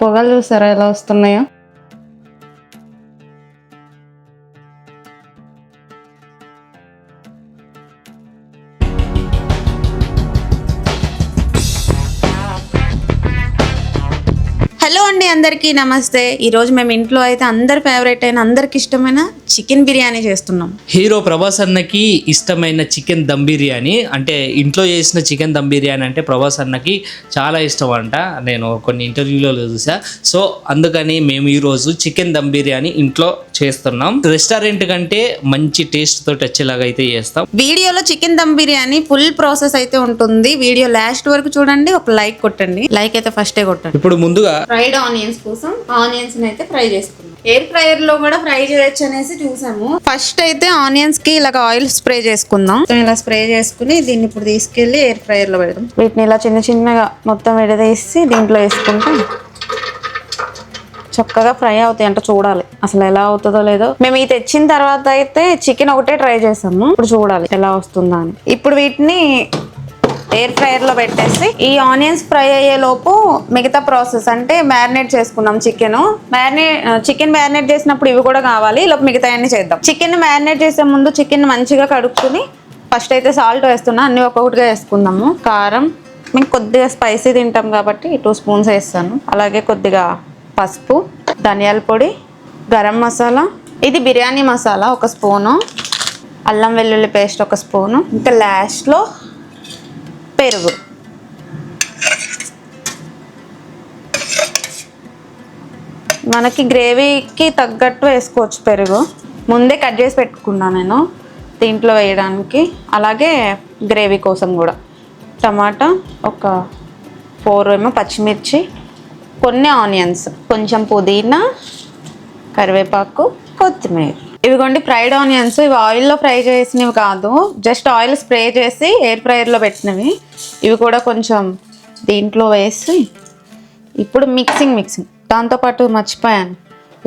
పొగలు చూసారా ఎలా వస్తున్నాయో? హలో అండి అందరికీ నమస్తే. ఈరోజు మేము ఇంట్లో అయితే అందరి ఫేవరెట్ అయిన అందరికి ఇష్టమైన చికెన్ బిర్యానీ చేస్తున్నాం. హీరో ప్రభాస్ అన్నకి ఇష్టమైన చికెన్ దమ్ బిర్యానీ. అంటే ఇంట్లో చేసిన చికెన్ దమ్ బిర్యానీ అంటే ప్రభాస్ అన్నకి చాలా ఇష్టం అంట నేను కొన్ని ఇంటర్వ్యూలో చూసా. సో అందుకని మేము ఈరోజు చికెన్ దమ్ బిర్యానీ ఇంట్లో చేస్తున్నాం. రెస్టారెంట్ కంటే మంచి టేస్ట్ తోటి వచ్చేలాగా అయితే చేస్తాం. వీడియోలో chicken dum biryani full process అయితే ఉంటుంది. వీడియో లాస్ట్ వరకు చూడండి. ఒక లైక్ కొట్టండి. లైక్ అయితే ఫస్టే కొట్టండి. ఇప్పుడు ముందుగా ఫ్రైడ్ ఆనియన్స్ కోసం ఆనియన్స్ అయితే ఫ్రై చేసుకున్నాం ఎయిర్ ఫ్రైయర్లో కూడా ఫ్రై చేయొచ్చు అనేసి చూసాము. ఫస్ట్ అయితే ఆనియన్స్కి ఇలాగ ఆయిల్ స్ప్రే చేసుకుందాం. ఇలా స్ప్రే చేసుకుని దీన్ని ఇప్పుడు తీసుకెళ్ళి ఎయిర్ ఫ్రైయర్లో పెడదాం. వీటిని ఇలా చిన్న చిన్నగా మొత్తం విడదీసి దీంట్లో వేసుకుంటే చక్కగా ఫ్రై అవుతాయి అంటే చూడాలి. అసలు ఎలా అవుతుందో లేదో. మేము ఇది తెచ్చిన తర్వాత అయితే చికెన్ ఒకటే ట్రై చేసాము. ఇప్పుడు చూడాలి ఎలా వస్తుందా అని. ఇప్పుడు వీటిని ఎయిర్ ఫ్రైయర్లో పెట్టేసి ఈ ఆనియన్స్ ఫ్రై అయ్యే లోపు మిగతా ప్రాసెస్ అంటే మ్యారినేట్ చేసుకున్నాం చికెన్. మ్యారినేట్ చికెన్ మ్యారినేట్ చేసినప్పుడు ఇవి కూడా కావాలి లోపు మిగతా అన్ని చేద్దాం. చికెన్ మ్యారినేట్ చేసే ముందు చికెన్ మంచిగా కడుక్కుని ఫస్ట్ అయితే సాల్ట్ వేస్తున్నా అన్ని ఒక్కొక్కటిగా వేసుకుందాము. కారం మేము కొద్దిగా స్పైసీ తింటాం కాబట్టి టూ స్పూన్స్ వేస్తాను. అలాగే కొద్దిగా పసుపు ధనియాల పొడి గరం మసాలా ఇది బిర్యానీ మసాలా ఒక స్పూను అల్లం వెల్లుల్లి పేస్ట్ ఒక స్పూను. ఇంకా లాస్ట్లో పెరుగు. మనకి గ్రేవీకి తగ్గట్టు వేసుకోవచ్చు పెరుగు. ముందే కట్ చేసి పెట్టుకున్నా నేను దీంట్లో వేయడానికి. అలాగే గ్రేవీ కోసం కూడా. టమాటా ఒక ఫోర్ ఏమో పచ్చిమిర్చి కొన్ని ఆనియన్స్ కొంచెం పుదీనా కరివేపాకు కొత్తిమీర. ఇవిగోండి ఫ్రైడ్ ఆనియన్స్. ఇవి ఆయిల్లో ఫ్రై చేసినవి కాదు. జస్ట్ ఆయిల్ స్ప్రే చేసి ఎయిర్ ఫ్రైయర్లో పెట్టినవి. ఇవి కూడా కొంచెం దీంట్లో వేసి ఇప్పుడు మిక్సింగ్ మిక్సింగ్. దాంతోపాటు మర్చిపోయాను.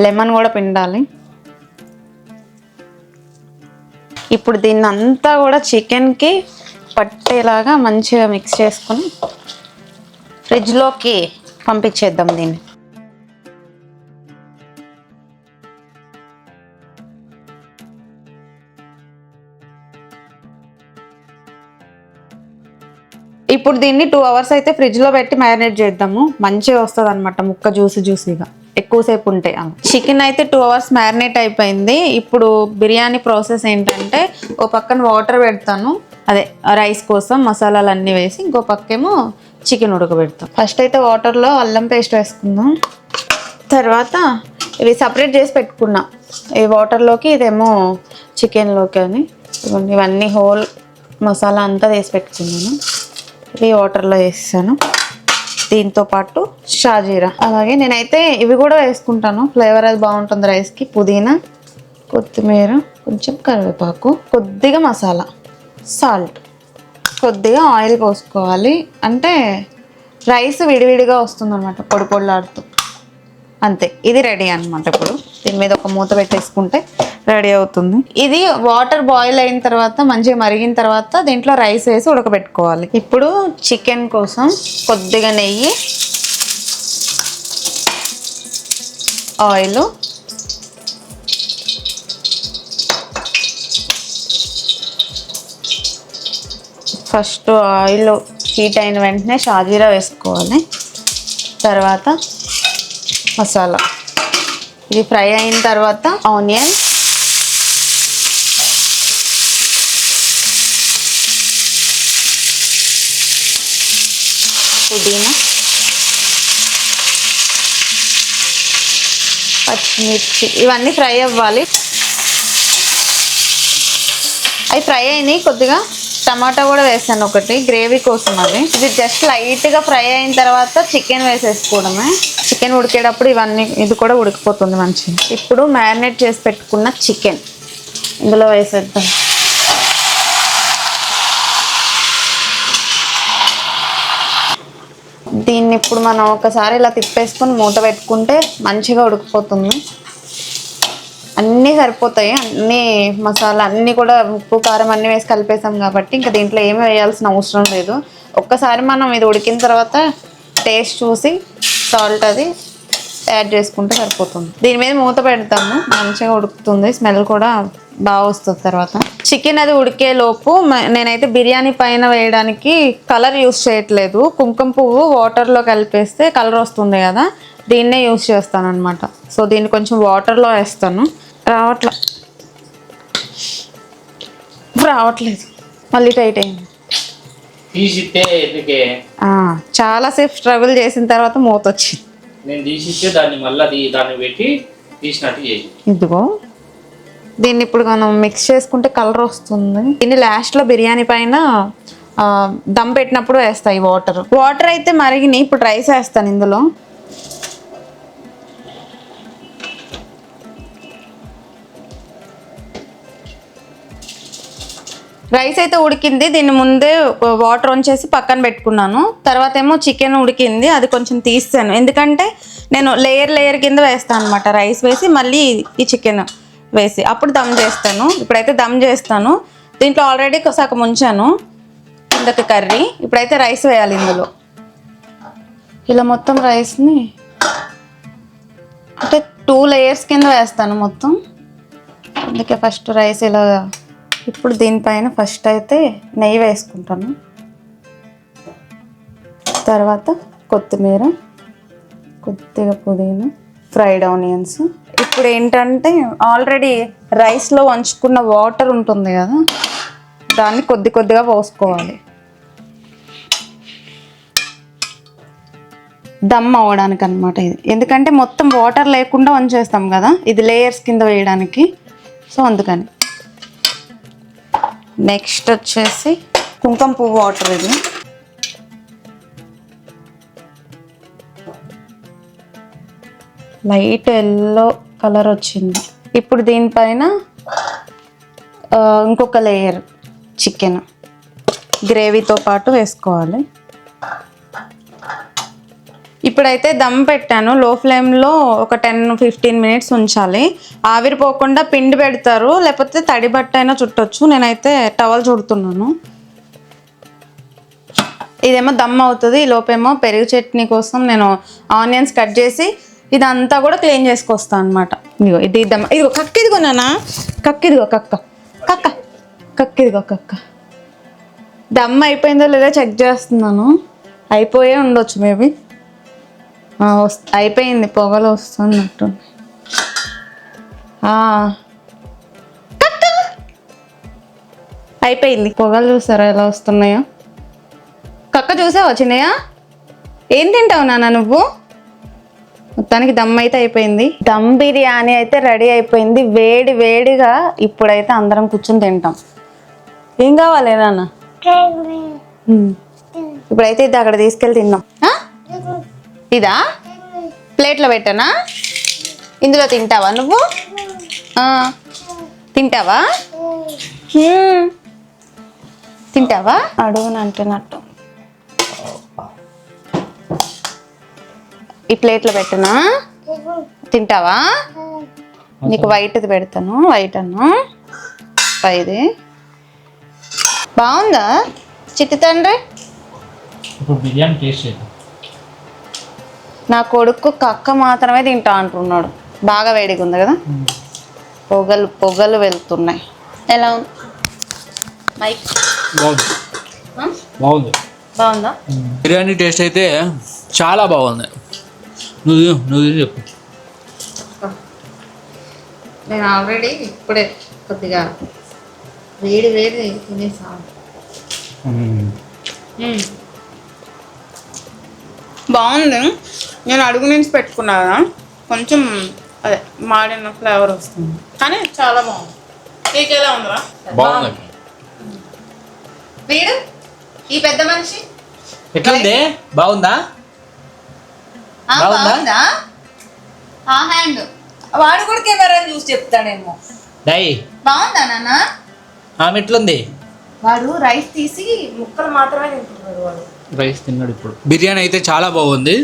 లెమన్ కూడా పిండాలి. ఇప్పుడు దీన్ని అంతా కూడా చికెన్కి పట్టేలాగా మంచిగా మిక్స్ చేసుకొని ఫ్రిడ్జ్లోకి పంపించేద్దాం దీన్ని. ఇప్పుడు దీన్ని టూ అవర్స్ అయితే ఫ్రిడ్జ్లో పెట్టి మ్యారినేట్ చేద్దాము. మంచిగా వస్తుంది అనమాట ముక్క జ్యూస్ జ్యూసీగా ఎక్కువసేపు ఉంటాయి చికెన్ అయితే టూ అవర్స్ మ్యారినేట్ అయిపోయింది. ఇప్పుడు బిర్యానీ ప్రాసెస్ ఏంటంటే ఓ పక్కన వాటర్ పెడతాను. అదే రైస్ కోసం మసాలాలు అన్నీ వేసి ఇంకో పక్కేమో చికెన్ ఉడకబెడతాం ఫస్ట్ అయితే వాటర్లో అల్లం పేస్ట్ వేసుకుందాం. తర్వాత ఇవి సపరేట్ చేసి పెట్టుకున్నా. ఈ వాటర్లోకి ఇదేమో చికెన్లోకి అని. ఇవన్నీ ఇవన్నీ హోల్ మసాలా అంతా వేసి పెట్టుకున్నాను. ఈ వాటర్లో వేసాను దీంతో పాటు షాజీరా. అలాగే నేనైతే ఇవి కూడా వేసుకుంటాను. ఫ్లేవర్ అది బాగుంటుంది రైస్కి. పుదీనా కొత్తిమీర కొంచెం కరివేపాకు కొద్దిగా మసాలా సాల్ట్. కొద్దిగా ఆయిల్ పోసుకోవాలి. అంటే రైస్ విడివిడిగా వస్తుంది అనమాట పొడి పొడిలాడుతూ. అంతే ఇది రెడీ అనమాట ఇప్పుడు. దీని మీద ఒక మూత పెట్టేసుకుంటే రెడీ అవుతుంది. ఇది వాటర్ బాయిల్ అయిన తర్వాత మంచిగా మరిగిన తర్వాత దీంట్లో రైస్ వేసి ఉడకబెట్టుకోవాలి. ఇప్పుడు చికెన్ కోసం కొద్దిగా నెయ్యి ఆయిల్ ఫస్ట్ ఆయిల్ హీట్ అయిన వెంటనే షాజీరా వేసుకోవాలి. తర్వాత మసాలా. ఇది ఫ్రై అయిన తర్వాత ఆనియన్. పుదీనా. పచ్చిమిర్చి. ఇవన్నీ ఫ్రై అవ్వాలి. అవి ఫ్రై అయినాయి. కొద్దిగా టమాటా కూడా వేసాను ఒకటి. గ్రేవీ కోసం అది ఇది జస్ట్ లైట్గా ఫ్రై అయిన తర్వాత చికెన్ వేసేసుకోవడమే. చికెన్ ఉడికేటప్పుడు ఇవన్నీ ఇది కూడా ఉడికిపోతుంది మంచిగా. ఇప్పుడు మ్యారినేట్ చేసి పెట్టుకున్న చికెన్. ఇందులో వేసేద్దాం. దీన్ని ఇప్పుడు మనం ఒకసారి ఇలా తిప్పేసుకొని మూత పెట్టుకుంటే మంచిగా ఉడికిపోతుంది. అన్నీ సరిపోతాయి. అన్ని మసాలా అన్నీ కూడా ఉప్పు కారం అన్నీ వేసి కలిపేసాం కాబట్టి ఇంకా దీంట్లో ఏమీ వేయాల్సిన అవసరం లేదు. ఒక్కసారి మనం ఇది ఉడికిన తర్వాత టేస్ట్ చూసి సాల్ట్ అది యాడ్ చేసుకుంటే సరిపోతుంది. దీని మీద మూత పెడతాము. మంచిగా ఉడుకుతుంది. స్మెల్ కూడా బాగా వస్తుంది తర్వాత. చికెన్ అది ఉడికే లోపు నేనైతే బిర్యానీ పైన వేయడానికి కలర్ యూస్ చేయట్లేదు. కుంకుమ పువ్వు వాటర్లో కలిపేస్తే కలర్ వస్తుంది కదా దీన్నే యూస్ చేస్తాను అనమాట సో దీన్ని కొంచెం వాటర్లో వేస్తాను. రావట్లే రావట్లేదు. మళ్ళీ టైట్ అయింది. తీసిస్తే ఎందుకే? ఆ, చాలాసేపు స్ట్రగుల్ చేసిన తర్వాత మూత వచ్చింది నేను తీసిస్తే దాన్ని మళ్ళీ దాన్ని పెట్టి తీసినట్టు చేసి ఇదిగో దీన్ని ఇప్పుడు మనం మిక్స్ చేసుకుంటే కలర్ వస్తుంది. దీన్ని లాస్ట్లో బిర్యానీ పైన దమ్ పెట్టినప్పుడు వేస్తాయి వాటర్ వాటర్ అయితే మరిగినాయి ఇప్పుడు రైస్ వేస్తాను ఇందులో. రైస్ అయితే ఉడికింది. దీన్ని ముందే వాటర్ ఆన్ చేసి పక్కన పెట్టుకున్నాను. తర్వాత ఏమో చికెన్ ఉడికింది. అది కొంచెం తీస్తాను ఎందుకంటే నేను లేయర్ లేయర్ కింద వేస్తాను అనమాట రైస్ వేసి మళ్ళీ ఈ చికెన్ వేసి. అప్పుడు దమ్ చేస్తాను. ఇప్పుడైతే దమ్ చేస్తాను. దీంట్లో ఆల్రెడీ సగం ఉంచాను. కిందకి కర్రీ. ఇప్పుడైతే రైస్ వేయాలి ఇందులో. ఇలా మొత్తం రైస్ని అంటే టూ లేయర్స్ కింద వేస్తాను మొత్తం. అందుకే ఫస్ట్ రైస్ ఇలా ఇప్పుడు దీనిపైన ఫస్ట్ అయితే నెయ్యి వేసుకుంటాను. తర్వాత కొత్తిమీర కొద్దిగా పుదీనా ఫ్రైడ్ ఆనియన్స్ ఇప్పుడు ఏంటంటే ఆల్రెడీ రైస్లో వంచుకున్న వాటర్ ఉంటుంది కదా దాన్ని కొద్ది కొద్దిగా పోసుకోవాలి. దమ్ అవ్వడానికి అనమాట ఇది. ఎందుకంటే మొత్తం వాటర్ లేకుండా వంచేస్తాం కదా ఇది లేయర్స్ కింద వేయడానికి. సో అందుకని. నెక్స్ట్ వచ్చేసి కుంకుమ పువ్వు వాటర్ ఇది. లైట్ ఎల్లో కలర్ వచ్చింది. ఇప్పుడు దీనిపైన ఇంకొక లేయర్ చికెన్ గ్రేవీతో పాటు వేసుకోవాలి. ఇప్పుడైతే దమ్ పెట్టాను. లో ఫ్లేమ్లో ఒక టెన్ ఫిఫ్టీన్ మినిట్స్ ఉంచాలి. ఆవిరిపోకుండా పిండి పెడతారు. లేకపోతే తడి బట్ట అయినా చుట్టొచ్చు. నేనైతే టవల్ చుడుతున్నాను. ఇదేమో దమ్ అవుతుంది. ఈ లోపేమో పెరుగు చట్నీ కోసం నేను ఆనియన్స్ కట్ చేసి ఇదంతా కూడా క్లీన్ చేసుకొస్తాను అనమాట ఇదిగో ఇది దమ్. ఇదిగో కక్క ఇదిగో నాన్న. కక్క ఇదిగో కక్క. కక్క. కక్క ఇదిగో కక్క. దమ్ అయిపోయిందో లేదో చెక్ చేస్తున్నాను. అయిపోయే ఉండొచ్చు మేబీ. అయిపోయింది పొగలు వస్తున్నట్టు. అయిపోయింది. పొగలు చూసారా ఎలా వస్తున్నాయో? కక్క చూసావా చిన్నయ్య? ఏం తింటావు నాన్న నువ్వు? మొత్తానికి దమ్ అయితే అయిపోయింది. దమ్ బిర్యానీ అయితే రెడీ అయిపోయింది. వేడి వేడిగా ఇప్పుడైతే అందరం కూర్చొని తింటాం. ఏం కావాలి నాన్న. ఇప్పుడైతే ఇది అక్కడ తీసుకెళ్ళి ఆ? ఇదా? ప్లేట్లో పెట్టనా? ఇందులో తింటావా నువ్వు? ఆ. తింటావా. తింటావా? అడుగును అంటున్నట్టు ఈ ప్లేట్లో పెట్టనా? తింటావా? నీకు వైట్ది పెడతాను వైట్ అన్ను. పైది బాగుందా? చిట్టి తండ్రి? ఇప్పుడు బిర్యానీ టేస్ట్ చేద్దాం. నా కొడుకు కక్క మాత్రమే తింటా అంటున్నాడు. బాగా వేడిగా ఉంది కదా? పొగలు పొగలు వెళ్తున్నాయి. ఎలా ఉంది? మైక్. బాగుంది? బాగుంది. బాగుందా? బిర్యానీ టేస్ట్ అయితే చాలా బాగుంది. నువ్వు నువ్వు చెప్పు. నేను ఆల్రెడీ ఇప్పుడే కొద్దిగా వేడి వేడి తినేసాను బాగుంది. నేను అడుగు నుంచి పెట్టుకున్నా కదా కొంచెం అదే మాడిన ఫ్లేవర్ వస్తుంది. కానీ చాలా బాగుంది. కేక్ ఎలా ఉందిరా? బాగుంది. వీడు? ఈ పెద్ద మనిషి? ఎట్లుంది? బాగుందా? ఆ, బాగుందా? బాగుందా? ఆ హ్యాండ్ వాడు కూడా కెమెరా చూసి చెప్తాడేమో. డై. బాగుందా నాన్న? ఆమె ఎట్లుంది? వాడు రైస్ తీసి ముక్కలు మాత్రమే తింటున్నాడు వాడు. రైస్ తిన్నాడు ఇప్పుడు. బిర్యానీ అయితే చాలా బాగుంది.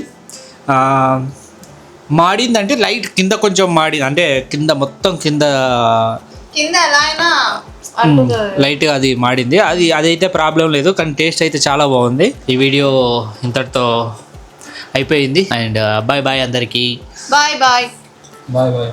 మాడిందంటే లైట్ కింద కొంచెం మాడింది అంటే కింద మొత్తం కింద కింద ఎలా అయినా అట్టుతుంది లైట్గా అది మాడింది. అది అదైతే ప్రాబ్లం లేదు కానీ టేస్ట్ అయితే చాలా బాగుంది. ఈ వీడియో ఇంతటితో అయిపోయింది. అండ్ బాయ్ బాయ్ అందరికీ. Bye bye. Bye bye.